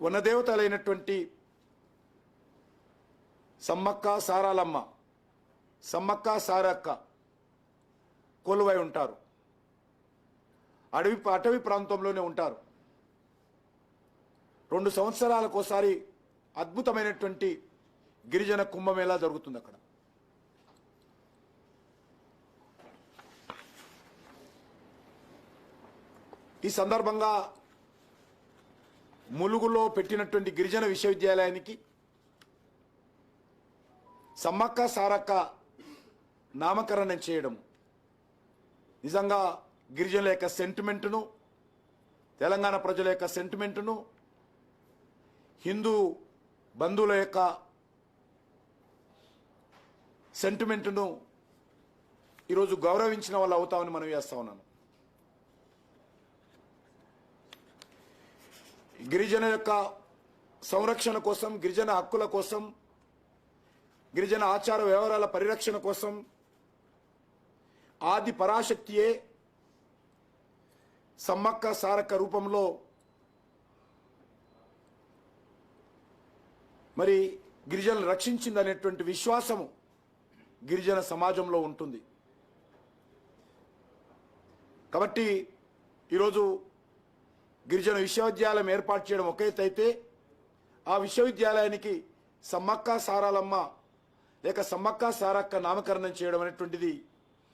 వనదేవతలైనటువంటి సమ్మక్క సారాలమ్మ సమ్మక్క సారక్క కొలువై ఉంటారు. అడవి అటవీ ప్రాంతంలోనే ఉంటారు. రెండు సంవత్సరాలకోసారి అద్భుతమైనటువంటి గిరిజన కుంభమేళా జరుగుతుంది అక్కడ. ఈ సందర్భంగా ములుగులో పెట్టినటువంటి గిరిజన విశ్వవిద్యాలయానికి సమ్మక్క సారక్క నామకరణం చేయడం. నిజంగా గిరిజనుల యొక్క సెంటిమెంటును తెలంగాణ ప్రజల యొక్క సెంటిమెంటును హిందూ బంధువుల యొక్క సెంటిమెంటును ఈరోజు గౌరవించిన వాళ్ళు అవుతామని మనం చేస్తా ఉన్నాను. గిరిజన యొక్క సంరక్షణ కోసం గిరిజన హక్కుల కోసం గిరిజన ఆచార వ్యవహారాల పరిరక్షణ కోసం ఆది పరాశక్తియే సమ్మక్క సారక్క రూపంలో మరి గిరిజనులు రక్షించిందనేటువంటి విశ్వాసము గిరిజన సమాజంలో ఉంటుంది. కాబట్టి ఈరోజు గిరిజన విశ్వవిద్యాలయం ఏర్పాటు చేయడం ఒక అయితే ఆ విశ్వవిద్యాలయానికి సమ్మక్క సారాలమ్మ లేక సమ్మక్క సారక్క నామకరణం చేయడం అనేటువంటిది